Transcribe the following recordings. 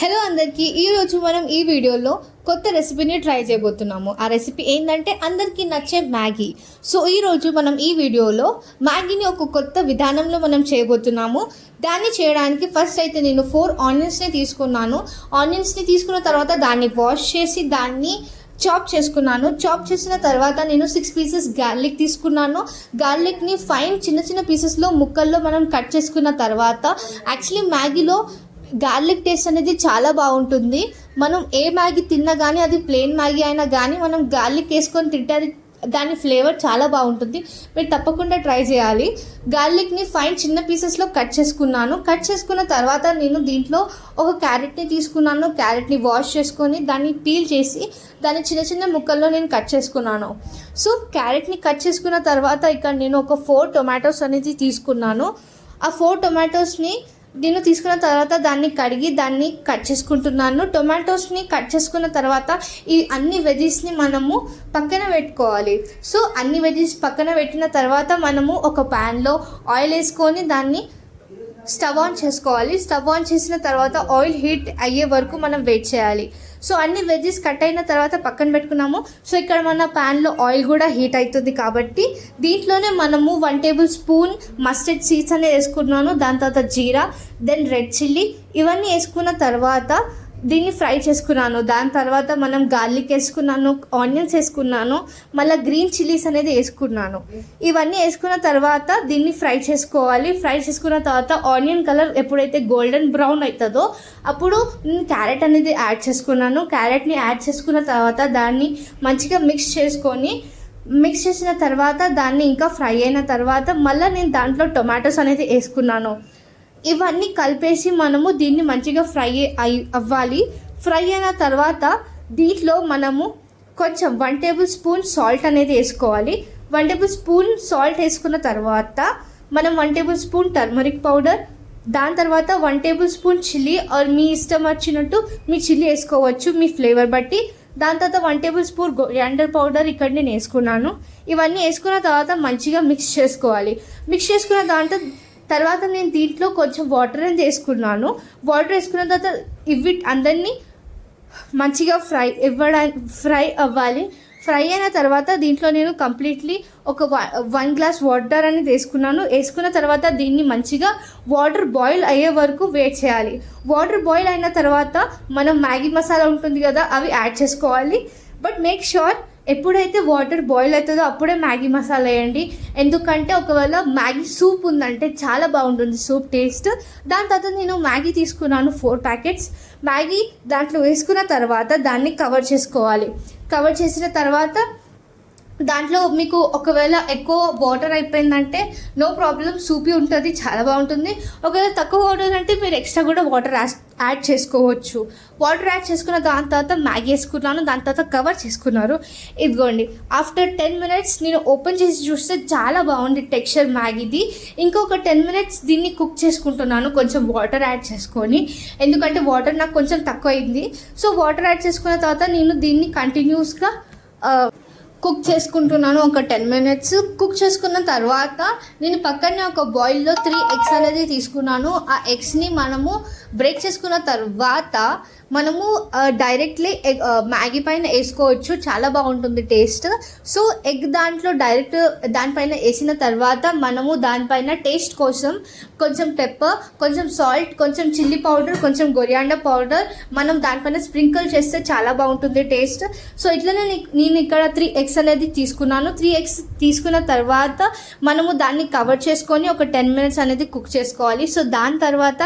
Hello అందరికీ ఈరోజు మనం ఈ వీడియోలో కొత్త రెసిపీని ట్రై చేయబోతున్నాము. ఆ రెసిపీ ఏంటంటే అందరికీ నచ్చే మ్యాగీ. సో ఈరోజు మనం ఈ వీడియోలో మ్యాగీని ఒక కొత్త విధానంలో మనం చేయబోతున్నాము. దాన్ని చేయడానికి ఫస్ట్ అయితే నేను ఫోర్ ఆనియన్స్ని తీసుకున్నాను. ఆనియన్స్ని తీసుకున్న తర్వాత దాన్ని వాష్ చేసి దాన్ని చాప్ చేసుకున్నాను. చాప్ చేసిన తర్వాత నేను సిక్స్ పీసెస్ గార్లిక్ తీసుకున్నాను. గార్లిక్ని ఫైన్ చిన్న చిన్న పీసెస్లో ముక్కల్లో మనం కట్ చేసుకున్న తర్వాత యాక్చువల్లీ మ్యాగీలో గార్లిక్ టేస్ట్ అనేది చాలా బాగుంటుంది. మనం ఏ మ్యాగీ తిన్నా కానీ అది ప్లెయిన్ మ్యాగీ అయినా కానీ మనం గార్లిక్ వేసుకొని తింటే అది దాని ఫ్లేవర్ చాలా బాగుంటుంది. మీరు తప్పకుండా ట్రై చేయాలి. గార్లిక్ని ఫైన్ చిన్న పీసెస్లో కట్ చేసుకున్నాను. కట్ చేసుకున్న తర్వాత నేను దీంట్లో ఒక క్యారెట్ని తీసుకున్నాను. క్యారెట్ని వాష్ చేసుకొని దాన్ని పీల్ చేసి దాన్ని చిన్న చిన్న ముక్కల్లో నేను కట్ చేసుకున్నాను. సో క్యారెట్ని కట్ చేసుకున్న తర్వాత ఇక్కడ నేను ఒక ఫోర్ టొమాటోస్ అనేది తీసుకున్నాను. ఆ ఫోర్ టొమాటోస్ని నేను తీసుకున్న తర్వాత దాన్ని కడిగి దాన్ని కట్ చేసుకుంటున్నాను. టొమాటోస్ని కట్ చేసుకున్న తర్వాత ఈ అన్ని వెజీస్ని మనము పక్కన పెట్టుకోవాలి. సో అన్ని వెజీస్ పక్కన పెట్టిన తర్వాత మనము ఒక ప్యాన్లో ఆయిల్ వేసుకొని దాన్ని స్టవ్ ఆన్ చేసుకోవాలి. స్టవ్ ఆన్ చేసిన తర్వాత ఆయిల్ హీట్ అయ్యే వరకు మనం వెయిట్ చేయాలి. సో అన్ని వెజ్జెస్ కట్ అయిన తర్వాత పక్కన పెట్టుకున్నాము. సో ఇక్కడ మన ప్యాన్లో ఆయిల్ కూడా హీట్ అవుతుంది కాబట్టి దీంట్లోనే మనము one tablespoon mustard seeds అనేది వేసుకున్నాను. దాని తర్వాత జీరా దెన్ రెడ్ చిల్లీ ఇవన్నీ వేసుకున్న తర్వాత దీన్ని ఫ్రై చేసుకున్నాను. దాని తర్వాత మనం గార్లిక్ వేసుకున్నాను ఆనియన్స్ వేసుకున్నాను మళ్ళీ గ్రీన్ చిల్లీస్ అనేది వేసుకున్నాను. ఇవన్నీ వేసుకున్న తర్వాత దీన్ని ఫ్రై చేసుకోవాలి. ఫ్రై చేసుకున్న తర్వాత ఆనియన్ కలర్ ఎప్పుడైతే గోల్డెన్ బ్రౌన్ అవుతుందో అప్పుడు నేను క్యారెట్ అనేది యాడ్ చేసుకున్నాను. క్యారెట్ని యాడ్ చేసుకున్న తర్వాత దాన్ని మంచిగా మిక్స్ చేసుకొని మిక్స్ చేసిన తర్వాత దాన్ని ఇంకా ఫ్రై అయిన తర్వాత మళ్ళీ నేను దాంట్లో టొమాటోస్ అనేది వేసుకున్నాను. ఇవన్నీ కలిపేసి మనము దీన్ని మంచిగా ఫ్రై అయి అవ్వాలి. ఫ్రై అయిన తర్వాత దీంట్లో మనము కొంచెం వన్ టేబుల్ స్పూన్ సాల్ట్ అనేది వేసుకోవాలి. వన్ టేబుల్ స్పూన్ సాల్ట్ వేసుకున్న తర్వాత మనం one tablespoon turmeric powder దాని తర్వాత one tablespoon chilli or మీ ఇష్టం వచ్చినట్టు మీ చిల్లీ వేసుకోవచ్చు మీ ఫ్లేవర్ బట్టి. దాని తర్వాత one tablespoon grinder powder ఇక్కడ నేను వేసుకున్నాను. ఇవన్నీ వేసుకున్న తర్వాత మంచిగా మిక్స్ చేసుకోవాలి. మిక్స్ చేసుకున్న దాంట్లో తర్వాత నేను దీంట్లో కొంచెం వాటర్ అని వేసుకున్నాను వాటర్ వేసుకున్న తర్వాత ఇవి అందరినీ మంచిగా ఫ్రై ఇవ్వడా ఫ్రై అవ్వాలి. ఫ్రై అయిన తర్వాత దీంట్లో నేను కంప్లీట్లీ ఒక వన్ గ్లాస్ వాటర్ అనేది వేసుకున్నాను. వేసుకున్న తర్వాత దీన్ని మంచిగా వాటర్ బాయిల్ అయ్యే వరకు వెయిట్ చేయాలి. వాటర్ బాయిల్ అయిన తర్వాత మనం మ్యాగీ మసాలా ఉంటుంది కదా అవి యాడ్ చేసుకోవాలి. బట్ మేక్ షూర్ ఎప్పుడైతే వాటర్ బాయిల్ అవుతుందో అప్పుడే మ్యాగీ మసాలా వేయండి. ఎందుకంటే ఒకవేళ మ్యాగీ సూప్ ఉందంటే చాలా బాగుంటుంది సూప్ టేస్ట్. దాని తర్వాత నేను మ్యాగీ తీసుకున్నాను ఫోర్ ప్యాకెట్స్ మ్యాగీ దాంట్లో వేసుకున్న తర్వాత దాన్ని కవర్ చేసుకోవాలి. కవర్ చేసిన తర్వాత దాంట్లో మీకు ఒకవేళ ఎక్కువ వాటర్ అయిపోయిందంటే నో ప్రాబ్లం సూపీ ఉంటుంది చాలా బాగుంటుంది. ఒకవేళ తక్కువ వాటర్ అంటే మీరు ఎక్స్ట్రా కూడా వాటర్ యాడ్ చేసుకోవచ్చు. వాటర్ యాడ్ చేసుకున్న దాని తర్వాత మ్యాగీ వేసుకున్నాను దాని తర్వాత కవర్ చేసుకున్నారు. ఇదిగోండి ఆఫ్టర్ టెన్ మినిట్స్ నేను ఓపెన్ చేసి చూస్తే చాలా బాగుంది టెక్స్చర్ మ్యాగీది. ఇంకొక టెన్ మినిట్స్ దీన్ని కుక్ చేసుకుంటున్నాను కొంచెం వాటర్ యాడ్ చేసుకొని. ఎందుకంటే వాటర్ నాకు కొంచెం తక్కువ అయింది సో వాటర్ యాడ్ చేసుకున్న తర్వాత నేను దీన్ని కంటిన్యూస్గా కుక్ చేసుకుంటున్నాను ఒక టెన్ మినిట్స్. కుక్ చేసుకున్న తర్వాత నేను పక్కనే ఒక బాయిల్లో త్రీ ఎగ్స్ అనేది తీసుకున్నాను. ఆ ఎగ్స్ని మనము బ్రేక్ చేసుకున్న తర్వాత మనము డైరెక్ట్లీ ఎగ్ మ్యాగీ పైన వేసుకోవచ్చు. చాలా బాగుంటుంది టేస్ట్ సో ఎగ్ దాంట్లో డైరెక్ట్ దానిపైన వేసిన తర్వాత మనము దానిపైన టేస్ట్ కోసం కొంచెం పెప్పర్ కొంచెం సాల్ట్ కొంచెం చిల్లీ పౌడర్ కొంచెం గొరియాండా పౌడర్ మనం దానిపైన స్ప్రింకిల్ చేస్తే చాలా బాగుంటుంది టేస్ట్ సో ఇట్లనే నేను ఇక్కడ త్రీ ఎగ్స్ అనేది తీసుకున్నాను. త్రీ ఎగ్స్ తీసుకున్న తర్వాత మనము దాన్ని కవర్ చేసుకొని ఒక టెన్ మినిట్స్ అనేది కుక్ చేసుకోవాలి. సో దాని తర్వాత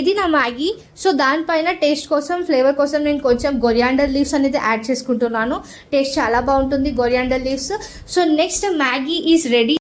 ఇది నా మ్యాగీ. సో దానిపైన టేస్ట్ కోసం ఫ్లేవర్ కోసం నేను కొంచెం గొరియాండర్ లీవ్స్ అనేది యాడ్ చేసుకుంటున్నాను. టేస్ట్ చాలా బాగుంటుంది coriander leaves so next Maggi is ready